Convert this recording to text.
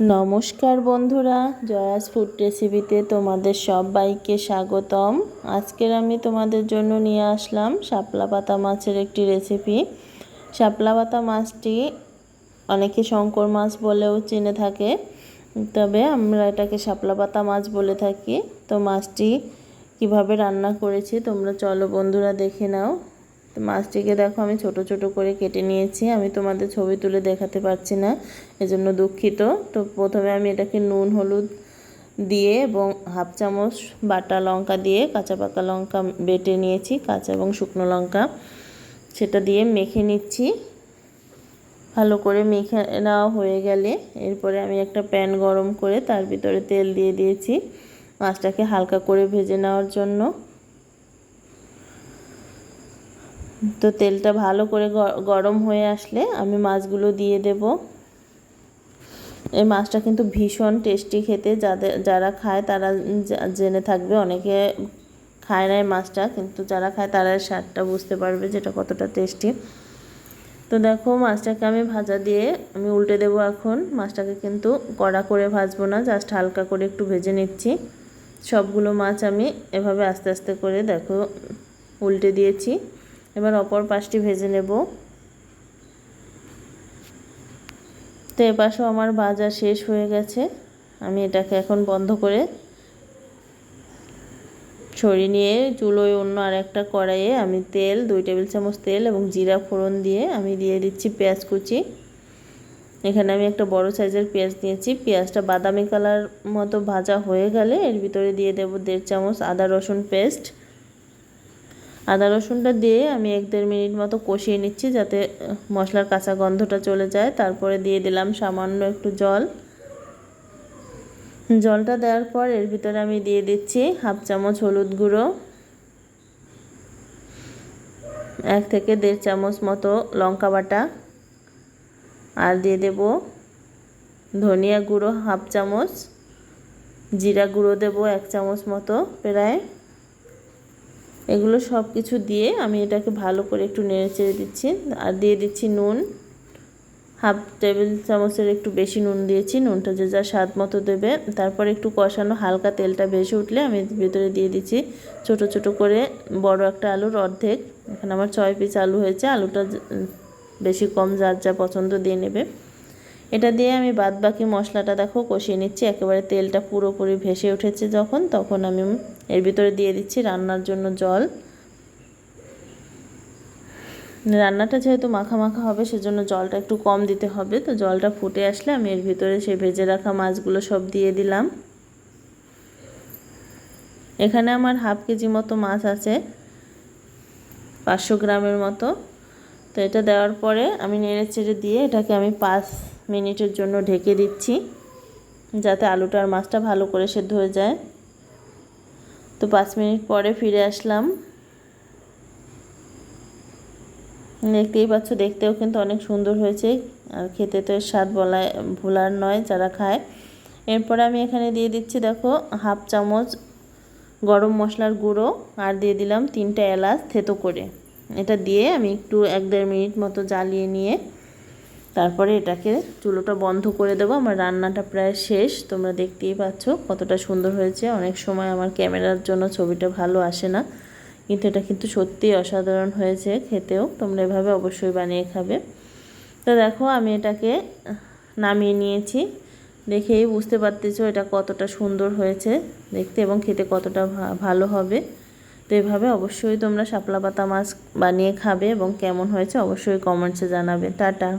নমস্কার বন্ধুরা, জয়াস ফুড রেসিপিতে তোমাদের সবাইকে স্বাগতম। আজকের আমি তোমাদের জন্য নিয়ে আসলাম শাপলা পাতা মাছের একটি রেসিপি। শাপলা পাতা মাছটি অনেকে শঙ্কর মাছ বলেও চিনে থাকে, তবে আমরা এটাকে শাপলা পাতা মাছ বলে থাকি। তো মাছটি কীভাবে রান্না করেছি তোমরা চলো বন্ধুরা দেখে নাও। তো মাছটিকে দেখো আমি ছোট ছোট করে কেটে নিয়েছি। আমি তোমাদের ছবি তুলে দেখাতে পারছি না, এজন্য দুঃখিত। তো প্রথমে আমি এটাকে নুন, হলুদ দিয়ে এবং হাফ চামচ বাটা লঙ্কা দিয়ে কাঁচা পাকা লঙ্কা বেটে নিয়েছি, কাঁচা এবং শুকনো লঙ্কা। সেটা দিয়ে মেখে নিচ্ছি। ভালো করে মেখে নেওয়া হয়ে গেলে এরপরে আমি একটা প্যান গরম করে তার ভিতরে তেল দিয়ে দিয়েছি। মাছটাকে হালকা করে ভেজে নেওয়ার জন্য। তো তেলটা ভালো করে গরম হয়ে আসলে আমি মাছগুলো দিয়ে দেব। এই মাছটা কিন্তু ভীষণ টেস্টি খেতে, যাদের, যারা খায় তারা জেনে থাকবে, অনেকে খায় না এই মাছটা, কিন্তু যারা খায় তারা স্বাদটা বুঝতে পারবে যেটা কতটা টেস্টি। তো দেখো মাছটাকে আমি ভাজা দিয়ে আমি উল্টে দেবো এখন। মাছটাকে কিন্তু কড়া করে ভাজবো না, জাস্ট হালকা করে একটু ভেজে নিচ্ছি। সবগুলো মাছ আমি এভাবে আস্তে আস্তে করে দেখো উল্টে দিয়েছি। এবার অপর পাশটি ভেজে নেব। তো এপাশেও আমার ভাজা শেষ হয়ে গেছে। আমি এটাকে এখন বন্ধ করে ছড়িয়ে নিয়ে চুলোয় অন্য আর একটা কড়াইয়ে আমি তেল, দুই টেবিল চামচ তেল এবং জিরা ফোড়ন দিয়ে আমি দিয়ে দিচ্ছি পেঁয়াজ কুচি। এখানে আমি একটা বড় সাইজের পেঁয়াজ দিয়েছি পেঁয়াজটা বাদামি কালার মতো ভাজা হয়ে গেলে এর ভিতরে দিয়ে দেব দেড় চামচ আদা রসুন পেস্ট। আদা রসুনটা দিয়ে আমি এক দেড় মিনিট মতো কষিয়ে নিচ্ছি যাতে মশলার কাঁচা গন্ধটা চলে যায়। তারপরে দিয়ে দিলাম সামান্য একটু জল। জলটা দেওয়ার পর এর ভিতরে আমি দিয়ে দিচ্ছি হাফ চামচ হলুদ গুঁড়ো, এক থেকে দেড় চামচ মতো লঙ্কা বাটা, আর দিয়ে দেব ধনিয়া গুঁড়ো হাফ চামচ, জিরা গুঁড়ো দেব এক চামচ মতো প্রায়। এগুলো সব কিছু দিয়ে আমি এটাকে ভালো করে একটু নেড়ে চেড়ে দিচ্ছি। আর দিয়ে দিচ্ছি নুন। হাফ টেবিল চামচের একটু বেশি নুন দিয়েছি। নুনটা যে যা স্বাদ মতো দেবে। তারপর একটু কষানো হালকা তেলটা ভেসে উঠলে আমি ভিতরে দিয়ে দিচ্ছি ছোট ছোট করে বড় একটা আলুর অর্ধেক। এখানে আমার ছয় পিস আলু হয়েছে। আলুটা বেশি কম যার যা পছন্দ দিয়ে নেবে। এটা দিয়ে আমি বাদ বাকি মশলাটা দেখো কষিয়ে নিচ্ছি। একেবারে তেলটা পুরোপুরি ভেসে উঠেছে যখন, তখন আমি এর ভিতরে দিয়ে দিচ্ছি রান্নার জন্য জল। রান্নাটা যেহেতু মাখা মাখা হবে, সেজন্য জলটা একটু কম দিতে হবে। তো জলটা ফুটে আসলে আমি এর ভিতরে সেই ভেজে রাখা মাছগুলো সব দিয়ে দিলাম। এখানে আমার হাফ কেজি মতো মাছ আছে, পাঁচশো গ্রামের মতো। তো এটা দেওয়ার পরে আমি নেড়ে চেড়ে দিয়ে এটাকে আমি পাঁচ মিনিটের জন্য ঢেকে দিচ্ছি, যাতে আলুটা আর মাছটা ভালো করে সেদ্ধ হয়ে যায়। তো পাঁচ মিনিট পরে ফিরে আসলাম। দেখতেই পাচ্ছ, দেখতেও কিন্তু অনেক সুন্দর হয়েছে। আর খেতে তো স্বাদ বলায় ভোলার নয় যারা খায়। এরপরে আমি এখানে দিয়ে দিচ্ছি, দেখো, হাফ চামচ গরম মশলার গুঁড়ো, আর দিয়ে দিলাম তিনটা এলাচ থেতো করে। এটা দিয়ে আমি একটু এক দেড় মিনিট মতো জ্বালিয়ে নিয়ে তারপরে এটাকে চুলোটা বন্ধ করে দেবো। আমার রান্নাটা প্রায় শেষ। তোমরা দেখতেই পাচ্ছ কতটা সুন্দর হয়েছে। অনেক সময় আমার ক্যামেরার জন্য ছবিটা ভালো আসে না। কিন্তু এটা কিন্তু সত্যিই অসাধারণ হয়েছে খেতেও। তোমরা এভাবে অবশ্যই বানিয়ে খাবে। তো দেখো, আমি এটাকে নামিয়ে নিয়েছি। দেখেই বুঝতে পারতেছো এটা কতটা সুন্দর হয়েছে দেখতে এবং খেতে কতটা ভালো হবে। তো এভাবে অবশ্যই তোমরা শাপলা পাতা মাছ বানিয়ে খাবে এবং কেমন হয়েছে অবশ্যই কমেন্টসে জানাবে। টাটা।